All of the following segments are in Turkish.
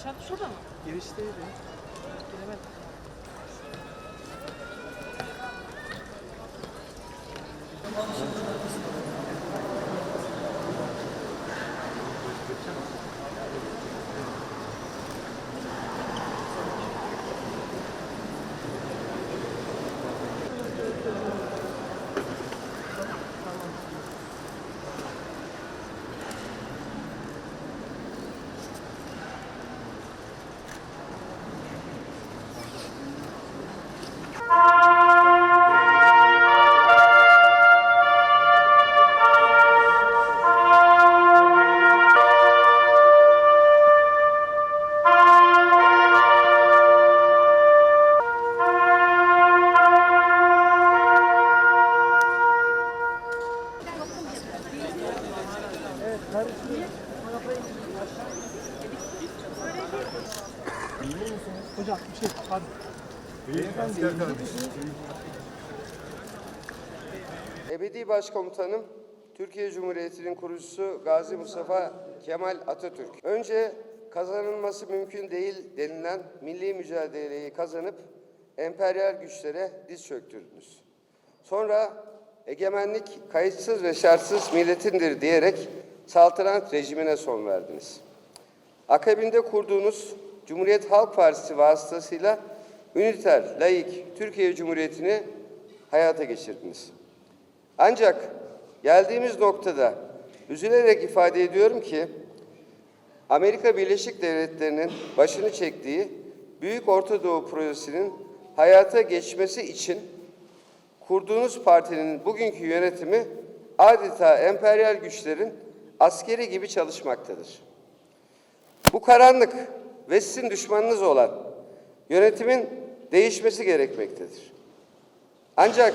Aşağı şurada mı? Girişteydi. Giremedim. Hocam bir şey pardon. Ebedi Başkomutanım, Türkiye Cumhuriyeti'nin kurucusu Gazi Mustafa Kemal Atatürk. Önce kazanılması mümkün değil denilen milli mücadeleyi kazanıp emperyal güçlere diz çöktürdünüz. Sonra egemenlik kayıtsız ve şartsız milletindir diyerek saltanat rejimine son verdiniz. Akabinde kurduğunuz Cumhuriyet Halk Partisi vasıtasıyla üniter, laik Türkiye Cumhuriyeti'ni hayata geçirdiniz. Ancak geldiğimiz noktada üzülerek ifade ediyorum ki Amerika Birleşik Devletleri'nin başını çektiği Büyük Orta Doğu Projesi'nin hayata geçmesi için kurduğunuz partinin bugünkü yönetimi adeta emperyal güçlerin askeri gibi çalışmaktadır. Bu karanlık ve sizin düşmanınız olan yönetimin değişmesi gerekmektedir. Ancak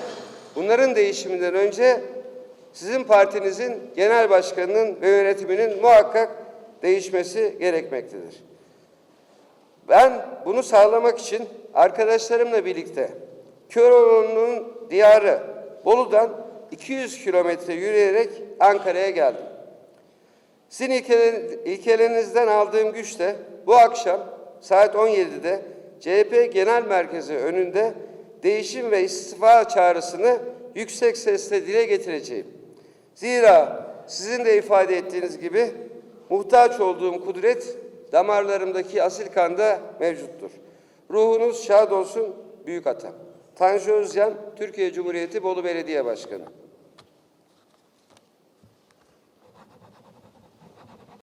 bunların değişiminden önce sizin partinizin genel başkanının ve yönetiminin muhakkak değişmesi gerekmektedir. Ben bunu sağlamak için arkadaşlarımla birlikte Köroğlu'nun diyarı Bolu'dan 200 kilometre yürüyerek Ankara'ya geldim. Sizin ilkeler- ilkelerinizden aldığım güçle bu akşam saat 17'de CHP Genel Merkezi önünde değişim ve istifa çağrısını yüksek sesle dile getireceğim. Zira sizin de ifade ettiğiniz gibi muhtaç olduğum kudret damarlarımdaki asil kanda mevcuttur. Ruhunuz şad olsun büyük atam. Tanju Özcan, Türkiye Cumhuriyeti Bolu Belediye Başkanı.